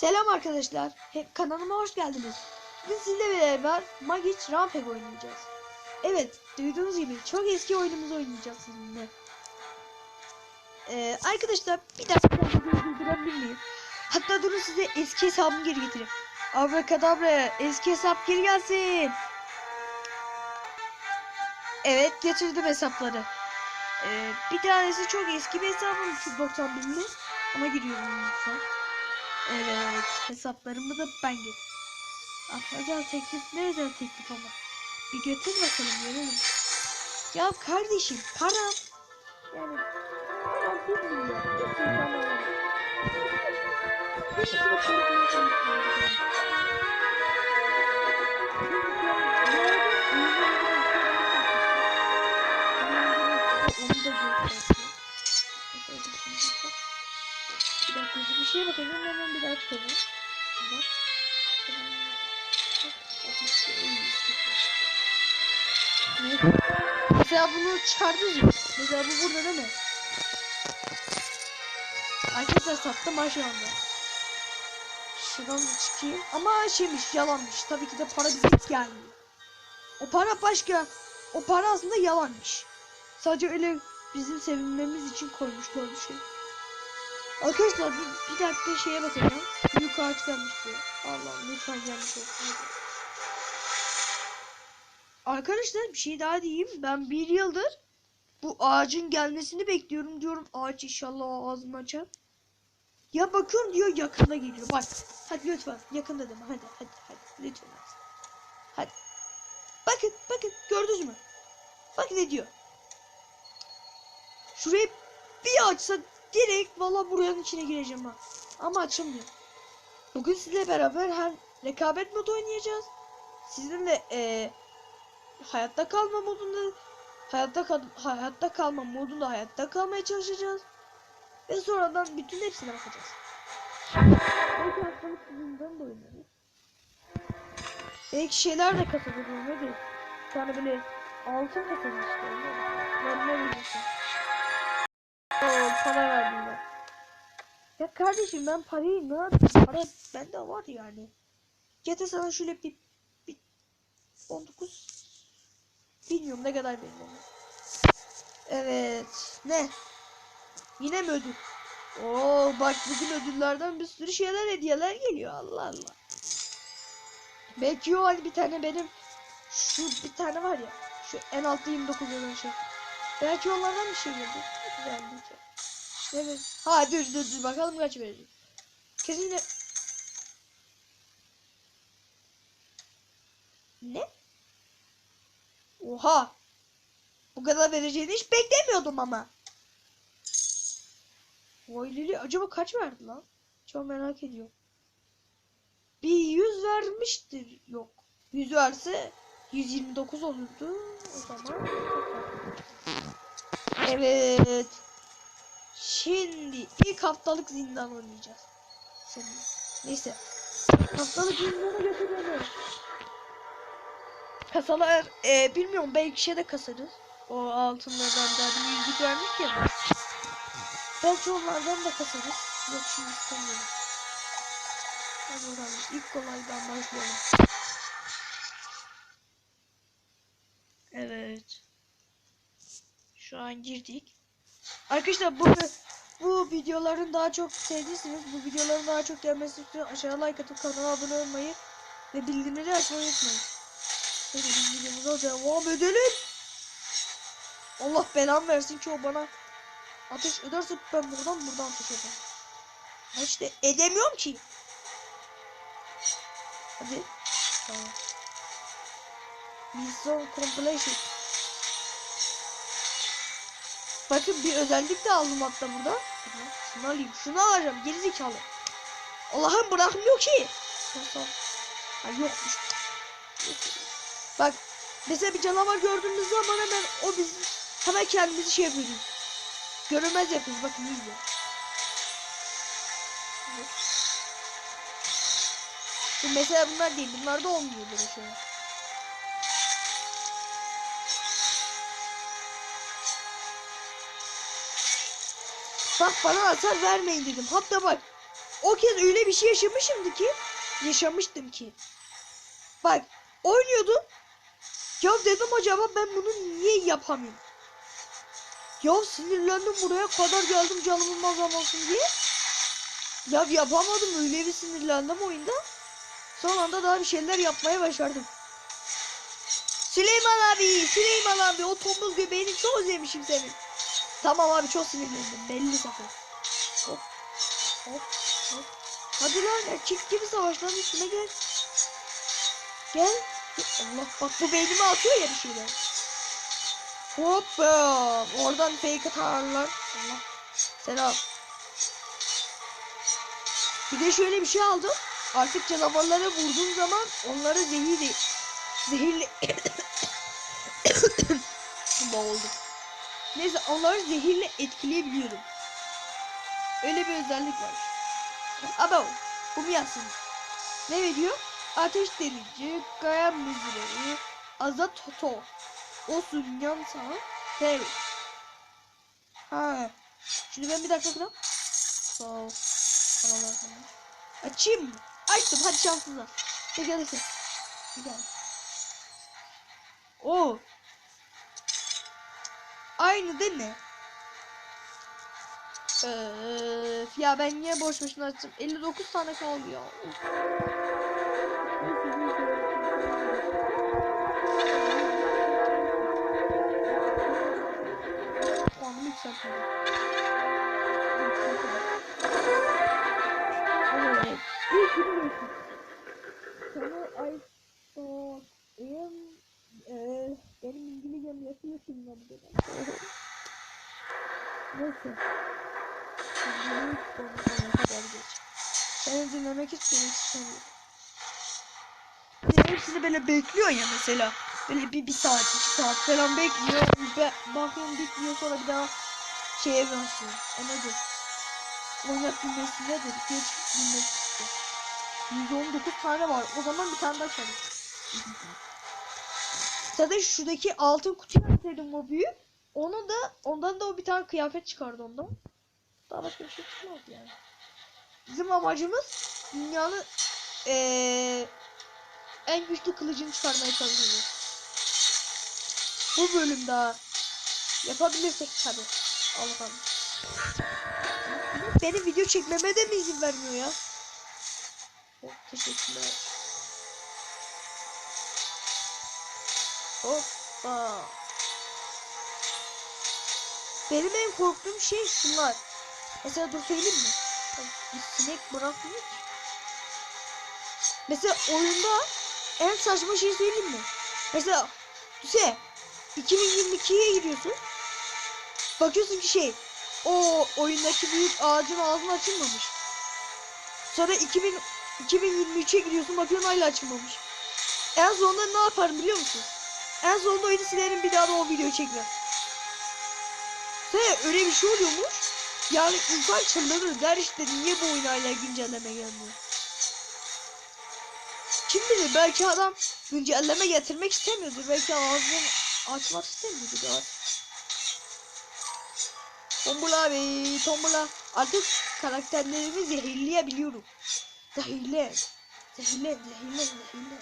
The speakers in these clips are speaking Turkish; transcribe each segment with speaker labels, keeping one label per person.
Speaker 1: Selam arkadaşlar. Kanalıma hoş geldiniz. Bugün sizinle beraber Magic Rampage oynayacağız. Evet, duyduğunuz gibi çok eski oyunumuzu oynayacağız sizinle. Ee, arkadaşlar bir dakika durdurabilir miyim? Hatta durun size eski hesabımı geri getireyim. Abrakadabra eski hesap geri gelsin. Evet getirdim hesapları. Ee, bir tanesi çok eski bir hesabım 391'li ama giriyorum lütfen. Evet hesaplarımı da ben getirdim. Ah özel teklif ne özel teklif ama. Bir götür bakalım görelim. Ya kardeşim. Yani para konuşuyorum. Onu da göstereyim. Bir şeye bakacağım hemen bir daha çıkalım. Mesela bunu çıkardınız mı? Mesela bu burada değil mi? Arkadaşlar sattım ha şu anda. Şuradan da çıkayım. Ama şeymiş yalanmış. Tabii ki de para bize hiç gelmiyor. O para başka. O para aslında yalanmış. Sadece öyle bizim sevinmemiz için koymuşlar bir şey. Arkadaşlar bir, bir dakika şeye bakacağım. Büyük ağaç gelmiş diyor. Allah'ım lütfen gelmiş olsun. Arkadaşlar bir şey daha diyeyim. Ben bir yıldır bu ağacın gelmesini bekliyorum diyorum. Ağaç inşallah ağzını açar. Ya bakıyorum diyor yakında geliyor. Bak. Hadi lütfen yakında deme. Hadi hadi hadi. Lütfen. Hadi. Bakın bakın gördünüz mü? Bak ne diyor. Şurayı bir açsa direkt valla buranın içine gireceğim ha. Ama açılmıyor. Bugün sizle beraber hem rekabet modu oynayacağız. Sizinle eee hayatta kalma modunda hayatta kal hayatta kalma modunda hayatta kalmaya çalışacağız. Ve sonradan bütün hepsine bakacağız. Belki haftalık sizinden de oynarız. Belki şeyler de kasabilirim ne diyeyim. Bir tane böyle altın. Ben ne bilirsin. Oo para verdim ben. Ya kardeşim ben parayı ne yapayım? Para bende var yani. Gete sana şöyle bir, bir 19 bilmiyorum ne kadar onu. Evet. Ne? Yine mi ödül? Oo bak bugün ödüllerden bir sürü şeyler hediyeler geliyor Allah Allah. Belki o hani bir tane benim şu bir tane var ya şu en altta 29 yazan şey. Belki onlardan bir şey geldi. Güzel güzel. Evet. Ha düz düz düz bakalım kaç verecek. Kesinlikle. Ne? Oha. Bu kadar vereceğini hiç beklemiyordum ama. Vay Lili acaba kaç verdi lan? Çok merak ediyorum. Bir 100 vermiştir. Yok. 100 verse 129 olurdu. O zaman. Evet. Şimdi ilk haftalık zindan oynayacağız. Şimdi. Neyse. Haftalık zindana götürelim. Kasalar e, bilmiyorum belki şey de kasarız. O altınlardan daha bir yüzlük vermiş ya. Belki onlardan da kasarız. Yok şimdi istemiyorum. Hadi oradan ilk kolaydan başlayalım. Evet. Şu an girdik. Arkadaşlar bu bu videoların daha çok sevdiyseniz bu videoların daha çok gelmesi için aşağı like atıp kanala abone olmayı ve bildirimleri açmayı unutmayın. Hadi biz videomuza devam edelim. Allah belamı versin ki o bana ateş ederse ben buradan buradan ateş ederim. Ben işte edemiyorum ki. Hadi. Tamam. Mission completion. Bakın bir özellik de aldım hatta burada. Şunu alayım. Şunu alacağım. Gerizekalı. Allah'ım bırakmıyor ki. Ha yokmuş. Bak. Mesela bir canavar gördüğümüz zaman hemen o biz hemen kendimizi şey yapıyoruz. Görünmez yapıyoruz. Bakın izle. Mesela bunlar değil. Bunlarda olmuyor böyle şey. Bak bana hasar vermeyin dedim. Hatta bak o kez öyle bir şey yaşamışımdı ki yaşamıştım ki. Bak oynuyordum. Ya dedim acaba ben bunu niye yapamıyorum? Ya sinirlendim buraya kadar geldim canımın mazam olsun diye. Ya yapamadım öyle bir sinirlendim oyunda. Son anda daha bir şeyler yapmaya başardım. Süleyman abi, Süleyman abi o tombul göbeğini çok özlemişim senin. Tamam abi çok sinirlendim belli zaten. Hop hop hop. Hadi lan erkek gibi savaşların üstüne gel. Gel. Allah bak bu beynime atıyor ya bir şeyler. Hoppa. Oradan fake atarlar. Allah. Selam. Bir de şöyle bir şey aldım. Artık canavarlara vurduğum zaman onları zehirli zehirli boğuldum. Neyse onları zehirle etkileyebiliyorum. Öyle bir özellik var. Abo. Bu mu yazsın? Ne veriyor? Ateş delici, kaya mızrağı, azat toto. O sünyan sana. Hey. Ha. Şimdi ben bir dakika kıram. Sağ ol. Açayım? Açtım hadi. Peki hadi sen. Güzel. Oo. Aynı değil mi? Öf, ya ben niye boş boşuna açtım? 59 tane kaldı ya. Puanımı yükseltmedim. Evet. Sana eee benim İngilizcem yatıyor şimdi bu dönem. Neyse. Dinlemek istemiyorum kadar geç. İstemiyorum. Hepsini böyle bekliyor ya mesela. Böyle bir, bir saat, iki saat falan bekliyor. Be, bakıyorum bitmiyor sonra bir daha şeye başlıyor. O nedir? Oynak bilmesi nedir? Geç bilmesi işte. 119 tane var. O zaman bir tane daha çalayım. Zaten şuradaki altın kutuyu açsaydım o büyük. Onu da ondan da o bir tane kıyafet çıkardı ondan. Daha başka bir şey çıkmaz yani. Bizim amacımız dünyanın eee en güçlü kılıcını çıkarmaya çalışacağız. Bu bölüm daha yapabilirsek tabi. Al bakalım. Benim video çekmeme de mi izin vermiyor ya? Oh, teşekkürler. Hoppa. Benim en korktuğum şey şunlar. Mesela dur söyleyeyim mi? Bir sinek bırakmıyor ki. Mesela oyunda en saçma şey söyleyeyim mi? Mesela Düse 2022'ye giriyorsun. Bakıyorsun ki şey o oyundaki büyük ağacın ağzını açılmamış. Sonra 2000 2023'e giriyorsun bakıyorsun hala açılmamış. En sonunda ne yaparım biliyor musun? En sonunda oyunu silerim bir daha da o videoyu çekmem. He öyle bir şey oluyormuş. Yani insan çıldırır der işte niye bu oyun hala güncelleme gelmiyor. Kim bilir belki adam güncelleme getirmek istemiyordur. Belki ağzını açmak istemiyordur ya. Tombul abi, tombula. Artık karakterlerimi zehirleyebiliyorum. Zehirle. Zehirle, zehirle, zehirle.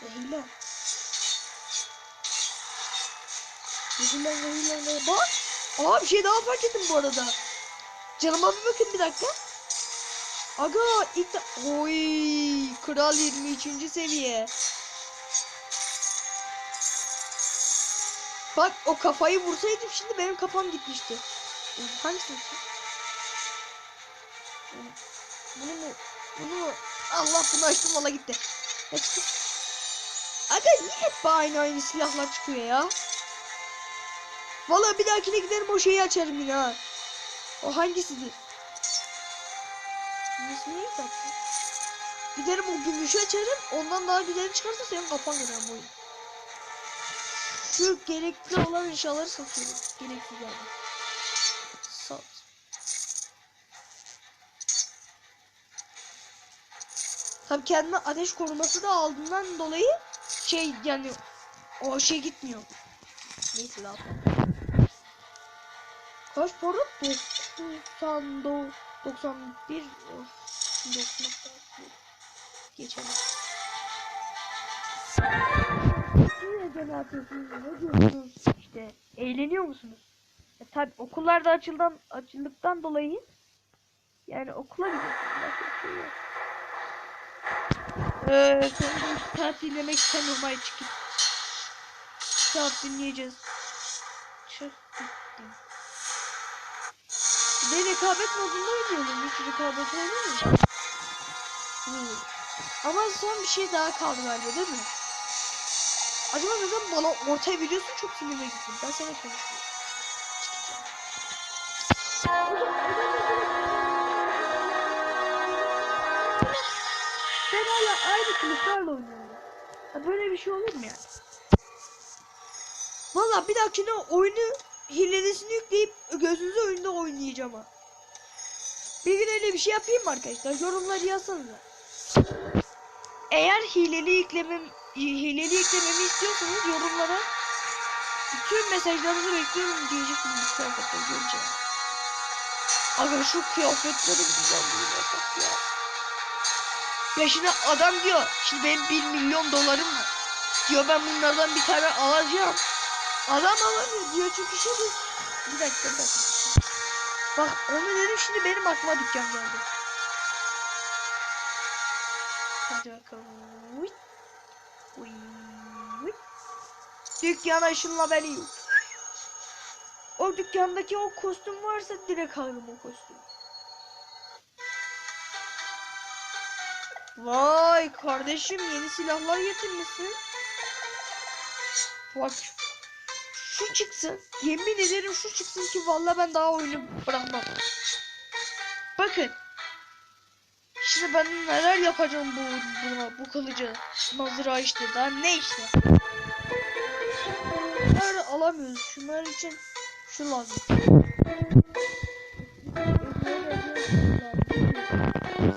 Speaker 1: Zehirle. Zehirle, zehirle, zehirle. Bak. Aa bir şey daha fark ettim bu arada. Canıma bir bakın bir dakika. Aga ilk de... Oy kral 23. seviye. Bak o kafayı vursaydım şimdi benim kafam gitmişti. Açayım? Bunu mu? Bunu mu? Allah bunu açtım valla gitti. Çıktı? Aga niye hep aynı aynı silahlar çıkıyor ya? Valla bir dahakine giderim o şeyi açarım yine ha. O hangisidir? Hatta? Giderim o gümüşü açarım. Ondan daha güzel çıkarsa senin kafan gider bu oyun. Şu gerekli olan eşyaları satıyorum. Gerekli yani. Sat. Tabii kendime ateş koruması da aldığından dolayı şey yani o şey gitmiyor. Neyse daha Kaç para? 99 91 of, 90 geçelim. De ne diyorsunuz? İşte eğleniyor musunuz? E, tabi okullarda açıldan açıldıktan dolayı yani okula gidiyorsunuz. Şey. Eee sonunda iki saat dinlemek istemiyorum ay çıkıp. Saat dinleyeceğiz. De rekabet modunda oynuyorum. Hiç rekabet oynuyor mu? Hmm. Ama son bir şey daha kaldı galiba değil mi? Acaba neden bana ortaya veriyorsun çok sinirime gittim. Ben sana konuşuyorum. Ben hala aynı kılıçlarla oynuyorum. Ha böyle bir şey olur mu yani? Valla bir dahakine oyunu hilesini yükleyip gözünüzü önünde oynayacağım ha. Bir gün öyle bir şey yapayım mı arkadaşlar? Yorumları yazsanıza. Eğer hileli yüklemem hileli yüklememi istiyorsanız yorumlara bütün mesajlarınızı bekliyorum diyeceksiniz bu kıyafetleri görünce. Aga şu kıyafetlerin güzelliğine bak ya. Ya şimdi adam diyor, şimdi benim 1 milyon dolarım var. Diyor ben bunlardan bir tane alacağım. Adam alamıyor diyor çünkü şimdi... Bir dakika bir dakika. Bak onu dedim şimdi benim aklıma dükkan geldi. Hadi bakalım. Uy. Uy. Dükkana ışınla beni. O dükkandaki o kostüm varsa direkt alırım o kostümü. Vay kardeşim yeni silahlar getirmişsin. Bak şu çıksın. Yemin ederim şu çıksın ki vallahi ben daha oyunu bırakmam. Bakın. Şimdi ben neler yapacağım bu buna, bu kılıcı. Mazıra işte daha ne işte. Bunları alamıyoruz. Şunlar için şu lazım.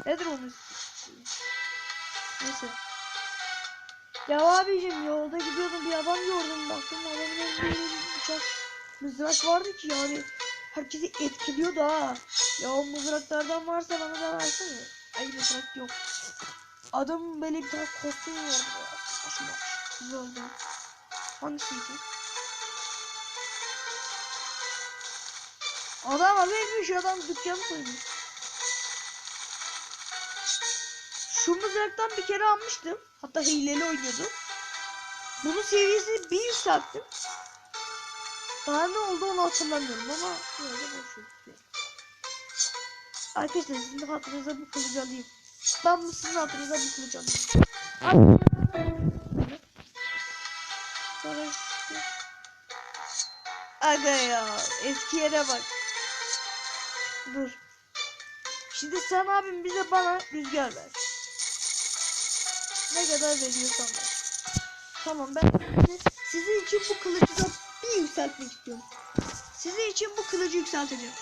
Speaker 1: Nedir onun? Ya abicim yolda gidiyordum bir adam gördüm baktım adamın elinde bir bıçak mızrak vardı ki yani herkesi etkiliyordu ha. Ya o mızraklardan varsa bana da versene. Ay mızrak yok. Adamın böyle bir tane kostümü vardı ya. Saçma. Güzel oldu. Hangisiydi? Adam habermiş adam dükkanı soymuş. Şu mızraktan bir kere almıştım. Hatta hileli oynuyordum. Bunun seviyesini bir yükselttim. Daha ne oldu onu hatırlamıyorum ama böyle boş ver. Arkadaşlar sizin hatırınıza bu kılıcı alayım. Ben bu sizin hatırınıza bu kılıcı alayım. Aga ya eski yere bak. Dur. Şimdi sen abim bize bana rüzgar ver. Ne kadar veriyorsan ver. Tamam ben şimdi sizin için bu kılıcı da bir yükseltmek istiyorum. Sizin için bu kılıcı yükselteceğim.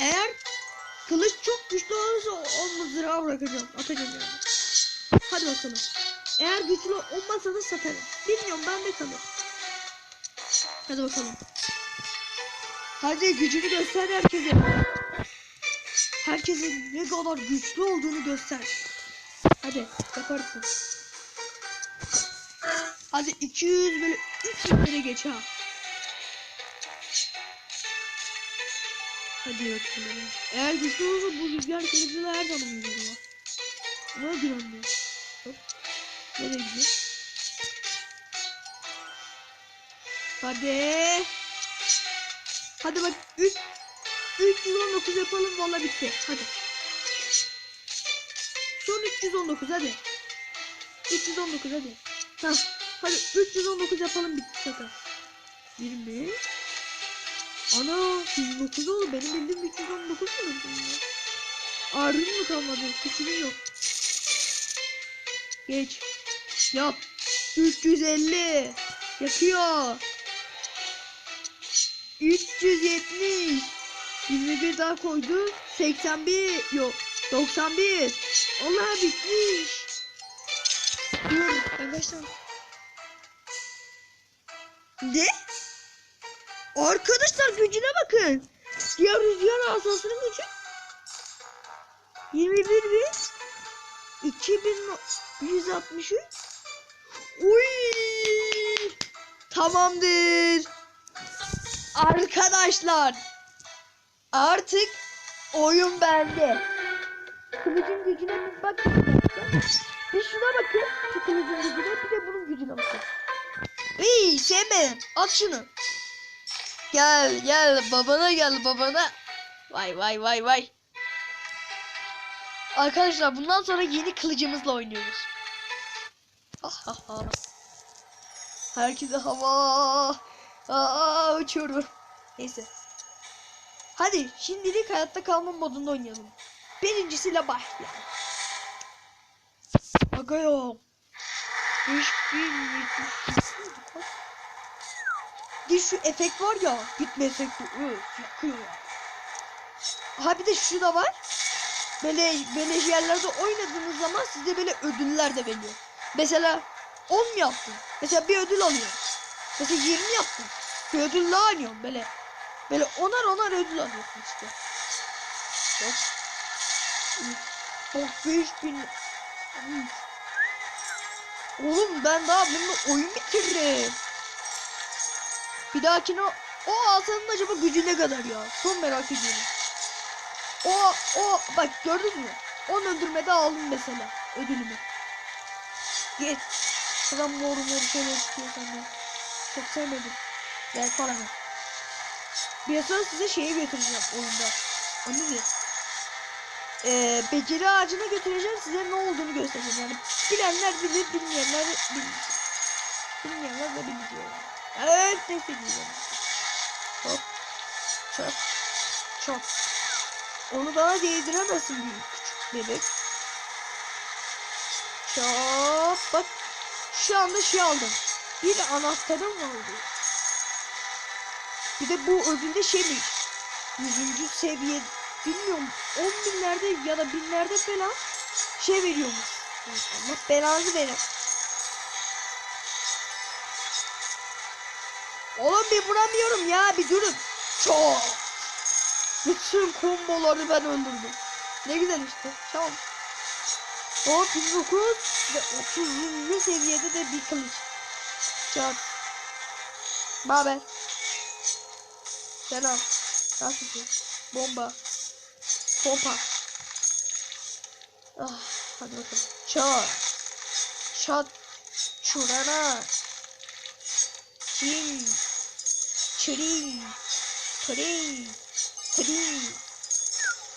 Speaker 1: Eğer kılıç çok güçlü olursa o mızrağı bırakacağım. Atacağım yani. Hadi bakalım. Eğer güçlü olmazsa da satarım. Bilmiyorum ben de kalır. Hadi bakalım. Hadi gücünü göster herkese. Herkesin ne kadar güçlü olduğunu göster. Hadi yaparsın. Hadi 200 böyle 300'lere geç ha. Hadi bakalım. Eğer güçlü olursa bu rüzgar kılıcıyla her zaman oynarım. Buna güvenmiyorum. Hop. Nereye gidiyor? Hadi. Hadi bak 3 319 yapalım valla bitti. Hadi. Son 319 hadi. 319 hadi. Tamam. Hadi 319 yapalım bitti zaten. 20. Ana 109 oldu. Benim bildiğim 319 mu ya? Ağrın mı kalmadı? Küçülü yok. Geç. Yap. 350. Yakıyor. 370. 21 daha koydu. 81. Yok. 91. Allah bitmiş. Dur arkadaşlar. Ne? Arkadaşlar gücüne bakın. Diğer rüzgar asasının gücü 21 bin 2163 Uy! Tamamdır. Arkadaşlar artık oyun bende. Kılıcın gücüne bir bakın. Bir şuna bakın. Şu kılıcın gücüne bir de bunun gücüne bakın. İyi sevmedim. At şunu. Gel gel babana gel babana. Vay vay vay vay. Arkadaşlar bundan sonra yeni kılıcımızla oynuyoruz. Ha ha ha. Herkese hava. Aa, uçuyorum. Neyse. Hadi şimdilik hayatta kalma modunda oynayalım. Birincisiyle başlayalım. Aga ya. 3070. Bir şu efekt var ya. Gitmesek de öf, yakıyor ya. Ha bir de şu da var. Böyle yerlerde oynadığınız zaman size böyle ödüller de veriyor. Mesela 10 mu yaptın? Mesela bir ödül alıyor. Mesela 20 yaptın. Bir ödül daha alıyorsun böyle. Böyle onar onar ödül alıyorsun işte. Bak. Bak 5000. Üf. Oğlum ben daha bununla oyun bitiririm. Bir dahakine o, o alsanın acaba gücü ne kadar ya? Son merak ediyorum. O o bak gördün mü? 10 öldürmede aldım mesela ödülümü. Git. Adam mor mor şeyler çıkıyor senden. Çok sevmedim. Gel paranı. Bir sonra size şeyi götüreceğim oyunda. O nedir? Ee, beceri ağacına götüreceğim size ne olduğunu göstereceğim. Yani bilenler bilir, bilmeyenler bilir. Bilmeyenler de biliyor. Evet, ne biliyorum. Hop. Çöp. Çöp. Onu bana değdiremezsin büyük küçük bebek. Çöp. Bak. Şu anda şey aldım. Bir anahtarım oldu. Bir de bu ödülde şeymiş. Yüzüncü seviye bilmiyorum 10 binlerde ya da binlerde falan şey veriyormuş. Allah belanızı verin. Oğlum bir vuramıyorum ya bir durun. Çok. Bütün komboları ben öldürdüm. Ne güzel işte. Tamam. O 19 ve 30. seviyede de bir kılıç. Çak. Baber. Selam. Nasılsın? Bomba. Pompa. Ah, hadi bakalım. Çat. Çat. Çurana. Çin. Çirin. Trin. Trin.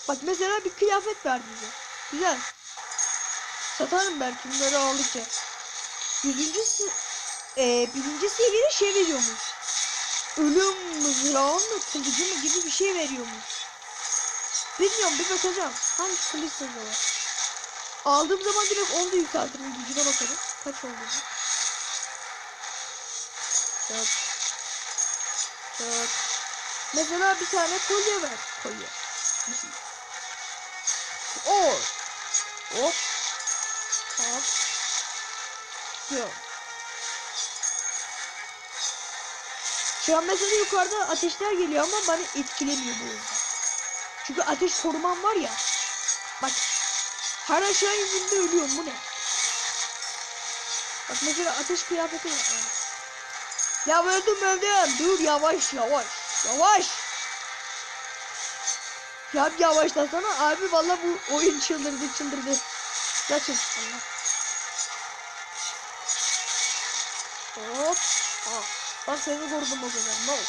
Speaker 1: Bak mesela bir kıyafet verdi bize. Güzel. Satarım belki bunları. Yüzüncü se e, birinci seviyede şey veriyormuş. Ölüm mızrağı mı kılıcı mı gibi bir şey veriyormuş. Bilmiyorum bir bakacağım. Hangi kılıç sırrı var? Aldığım zaman direkt onu da yükseltirim. Gücüne bakarım. Kaç oldu bu? Çat. Çat. Mesela bir tane kolye ver. Kolye. O. Hop. Hop. Yok. Şu an mesela yukarıda ateşler geliyor ama beni etkilemiyor bu yüzden. Çünkü ateş korumam var ya. Bak. Her aşağı indiğimde ölüyorum bu ne? Bak mesela ateş kıyafeti var. Ya öldüm öldüm. Dur yavaş yavaş. Yavaş. Ya bir yavaşlasana abi valla bu oyun çıldırdı çıldırdı. Kaçın Allah. Hop. Ah. Bak seni korudum o kadar. Ne oldu?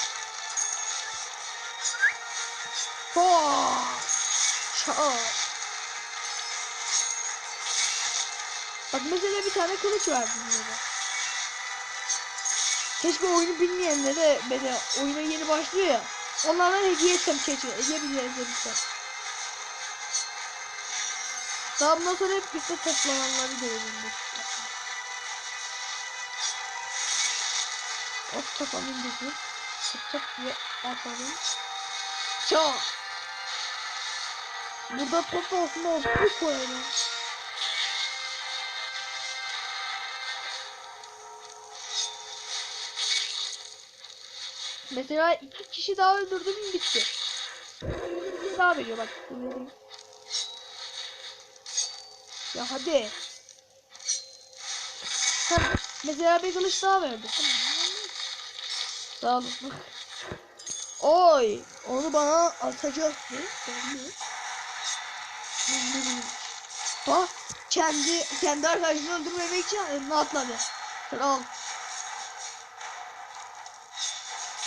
Speaker 1: Çat. Bak mesela bir tane kılıç var burada. Keşke oyunu bilmeyenlere böyle oyuna yeni başlıyor ya. Onlara hediye etsem keşke. Edebiliriz edebilsem. Daha bundan sonra hep birlikte toplananları görelim. Kafam indirdi. Çık çık diye atalım. Çak. Burada top olsun olsun koyalım. Mesela iki kişi daha öldürdüm bitti. daha veriyor bak. vereyim. Ya hadi. Mesela bir kılıç daha verdi. Tamam. Sağ olun. Oy, onu bana atacaktı. Bak, kendi kendi arkadaşını öldürmemek için önüne atladı. Kral.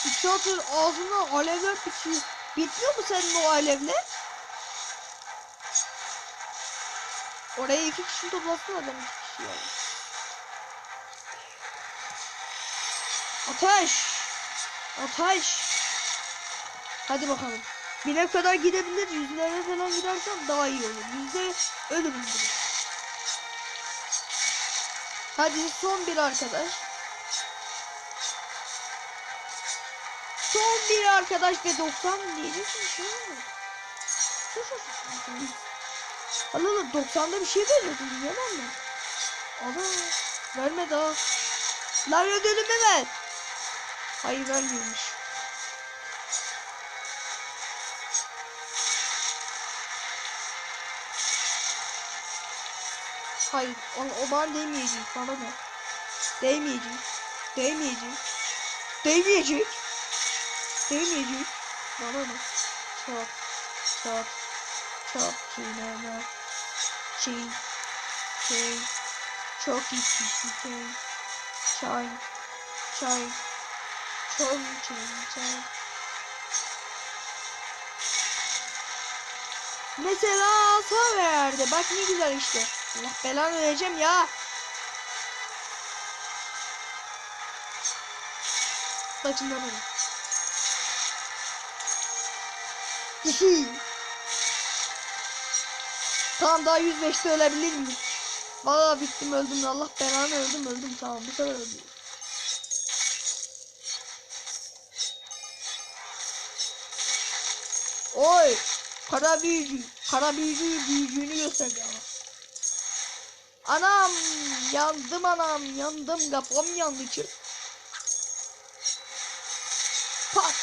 Speaker 1: İki saattir ağzından alevler bitiyor. Bitmiyor mu senin o alevler? Oraya iki kişi toplasın adam iki kişi yani. Ateş! Ateş! Hadi bakalım. Bine kadar gidebilir. Yüzlere falan gidersem daha iyi olur. Yüzde ölürüm. Hadi son bir arkadaş. Son bir arkadaş ve 90 diyeceksin mi? Allah Allah 90'da bir şey veriyordun yalan mı? Ana vermedi ha. Lan ödülümü ver. Hayır vermiyormuş. Hayır, o, o bana değmeyecek. Bana ne? Değmeyecek. Değmeyecek. Değmeyecek. Değmeyecek. Bana ne? Çok, çok, çok çiğneme. Çiğ, çiğ. Çok iyi çiğ, çiğ. Çay, çay. Mesela asa verdi. Bak ne güzel işte. Allah belanı vereceğim ya. Saçından. Hihi. Tamam daha 105'te ölebilir miyim? Valla bittim öldüm Allah belanı öldüm öldüm tamam bu sefer öldüm. Oy kara büyücü kara büyücü büyücüğünü gösterdi. Anam yandım anam yandım kafam yandı ki. Pat.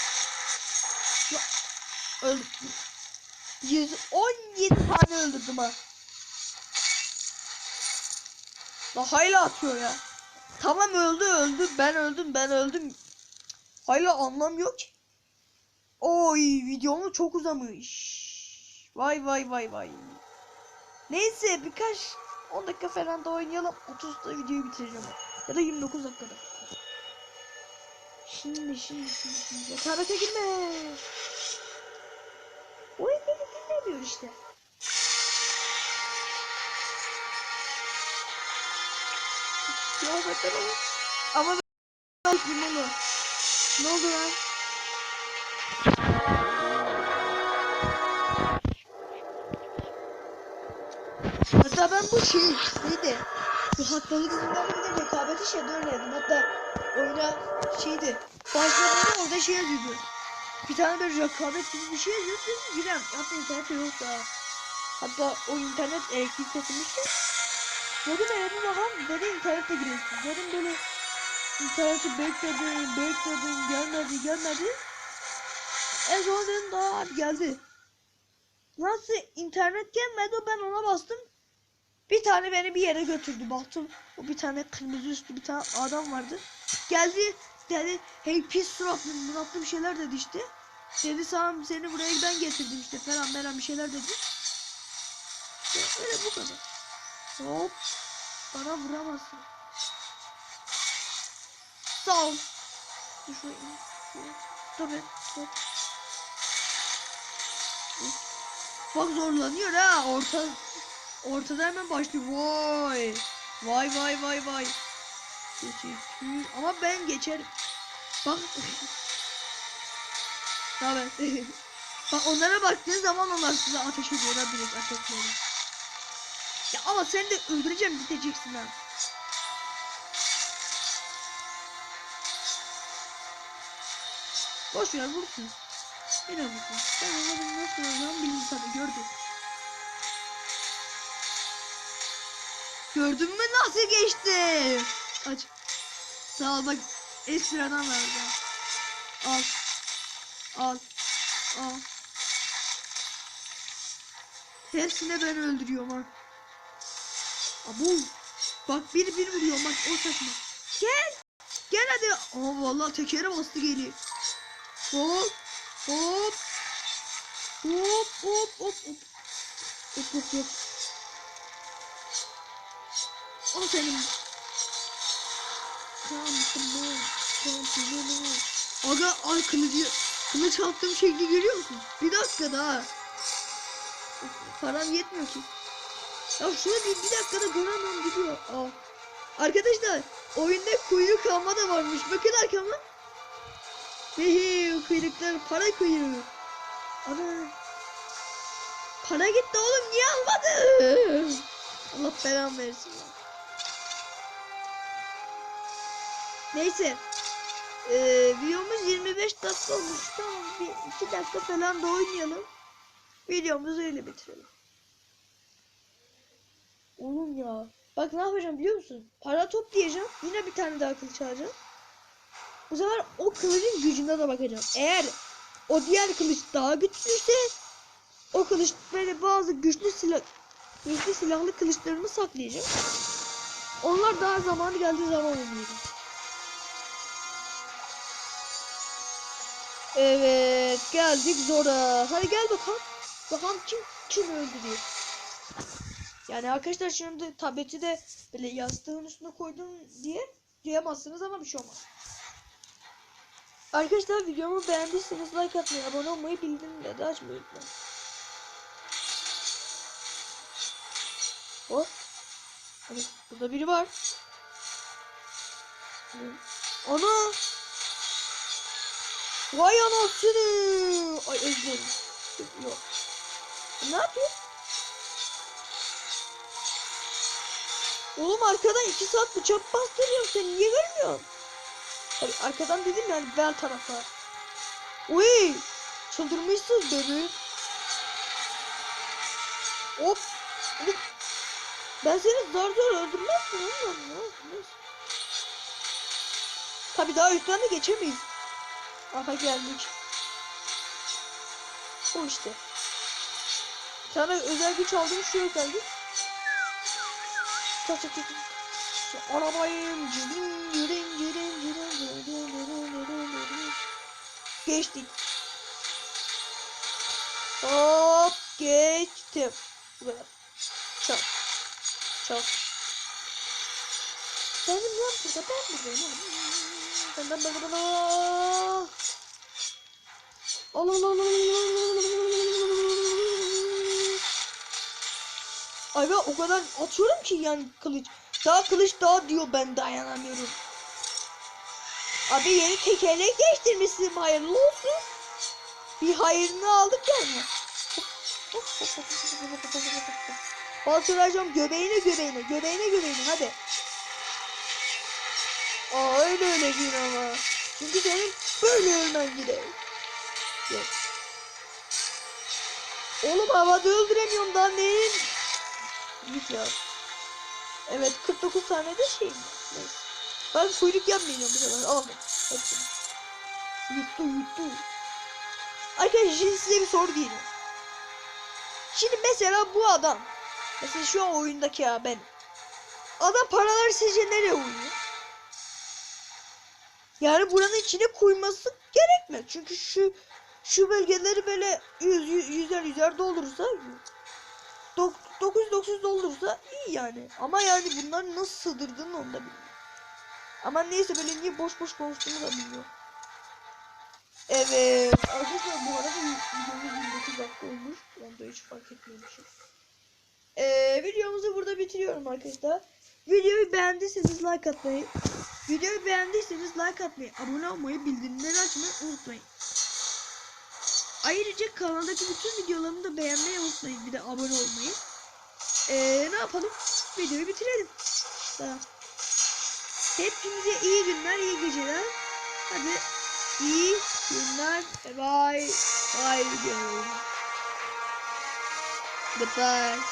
Speaker 1: Ya, öldüm. 117 tane öldürdüm ha. La hayla atıyor ya. Tamam öldü öldü ben öldüm ben öldüm. Hayla anlam yok ki. Oy videomu çok uzamış. Vay vay vay vay. Neyse birkaç 10 dakika falan da oynayalım. 30'da videoyu bitireceğim. Ya da 29 dakikada. Şimdi şimdi şimdi şimdi. Rekabete girme. Oyun beni dinlemiyor işte. Ya zaten o. Ama ben limonu. Ne oldu lan? Hatta ben bu şey neydi? Bu hastalık yüzünden bir de rekabeti şey dönmedim. Hatta oyuna şeydi. Başladığında orada şey yazıyordu. Bir tane böyle rekabet gibi bir şey yazıyordu. Girem. Hatta internette yok da. Hatta o internet elektrik kesilmişti. Dedim evde bakalım. Dedi internette giriyorsun. Dedim böyle interneti bekledim, bekledim, gelmedi, gelmedi. En daha geldi. Nasıl internet gelmedi ben ona bastım. Bir tane beni bir yere götürdü baktım. O bir tane kırmızı üstü bir tane adam vardı. Geldi dedi hey pis suratlı muratlı bir şeyler dedi işte. Dedi sana seni buraya ben getirdim işte falan falan bir şeyler dedi. Ya öyle bu kadar. Hop. Bana vuramazsın. Sağ ol. Dur şuraya. Bak zorlanıyor ha orta ortada hemen başlıyor. Vay. Vay vay vay vay. Teşekkür. Ama ben geçerim. Bak. Tabii. Bak onlara baktığın zaman onlar size ateş ediyorlar direkt ateşleri. Ya ama sen de öldüreceğim biteceksin ha. Boş ver vursun. Vursun. Ben onların nasıl olacağını bildim tabii gördüm. Gördün mü nasıl geçti? Aç. Sağ ol bak ekstradan verdim. Al. Al. Al.
Speaker 2: Hepsine ben öldürüyorum ha. Abo. Bak bir bir vuruyor bak o saçma. Gel. Gel hadi. Aa vallahi tekere bastı geliyor. Hop. Hop. Hop hop hop hop. Hop hop hop. O senin. Kantımı. Kantımı. Aga ay kılıcı. Kılıç attığım şekli görüyor musun? Bir dakika daha. Param yetmiyor ki. Ya şuna bir, bir dakikada göremem gidiyor. Aa. Arkadaşlar oyunda kuyruk alma da varmış. Bakın arkama. Hehe kuyruklar para kuyruğu. Ana. Para gitti oğlum niye almadın? Allah belamı versin. Neyse. Ee, videomuz 25 dakika olmuş. Tamam bir 2 dakika falan da oynayalım. Videomuzu öyle bitirelim. Oğlum ya. Bak ne yapacağım biliyor musun? Para toplayacağım. Yine bir tane daha kılıç alacağım. Bu sefer o kılıcın gücüne de bakacağım. Eğer o diğer kılıç daha güçlüyse o kılıç böyle bazı güçlü silah güçlü silahlı kılıçlarımı saklayacağım. Onlar daha zamanı geldiği zaman oynayacağım. Evet geldik Zora. Hadi gel bakalım. Bakalım kim kim öldürüyor. Yani arkadaşlar şimdi tableti de böyle yastığın üstüne koydum diye duyamazsınız ama bir şey olmaz. Arkadaşlar videomu beğendiyseniz like atmayı, abone olmayı, bildirimleri de açmayı unutmayın. Hop. Hani burada biri var. Ana! Vay anasını! Ay özledim. Yok. Ne yapıyor? Oğlum arkadan iki saat bıçak bastırıyorum sen niye görmüyorsun? Hayır, arkadan dedim yani bel tarafa. Uy! Çıldırmışsın beni. Hop! Ben seni zor öldürmezsin oğlum. Neyse. Tabi daha üstten de geçemeyiz. Aha geldik. O işte. Tane özel güç aldım şu özel güç. Çak çak çak. Arabayım. Cırın cırın cırın Geçtik. Hop geçtim. Çak. Çak. Benim lan burada ben buradayım. Allah Allah Allah Ay ben o kadar atıyorum ki yani kılıç. Daha kılıç daha diyor ben dayanamıyorum. Abi yeni tekerlek değiştirmişsin hayırlı olsun. Bir hayırını aldık yani. Bastıracağım göbeğine göbeğine göbeğine göbeğine hadi. Aa öyle öyle değil ama. Çünkü senin böyle ölmen gerek. Yok. Oğlum havada öldüremiyorum daha neyin? Git ya. Evet 49 tane de şey. Neyse. Ben kuyruk yapmayacağım bu sefer. Aldım. Hepsini. Yuttu yuttu. Arkadaşlar şimdi size bir soru diyeyim. Şimdi mesela bu adam. Mesela şu an oyundaki ya ben. Adam paraları sizce nereye uyuyor? Yani buranın içine koyması gerekmez. Çünkü şu şu bölgeleri böyle yüz, yüz yüzer yüzer doldurursa 900 doldurursa iyi yani. Ama yani bunları nasıl sığdırdığını onu da bilmiyorum. Ama neyse böyle niye boş boş konuştuğumu da bilmiyorum. Evet. Arkadaşlar bu arada videomuz 29 dakika olmuş. Ben de hiç fark etmemişim. Ee, videomuzu burada bitiriyorum arkadaşlar. Videoyu beğendiyseniz like atmayı, videoyu beğendiyseniz like atmayı, abone olmayı, bildirimleri açmayı unutmayın. Ayrıca kanaldaki bütün videolarımı da beğenmeyi unutmayın. Bir de abone olmayı. Ee, ne yapalım? Videoyu bitirelim. Tamam. Hepinize iyi günler, iyi geceler. Hadi iyi günler. Bye bye. Bye. Goodbye.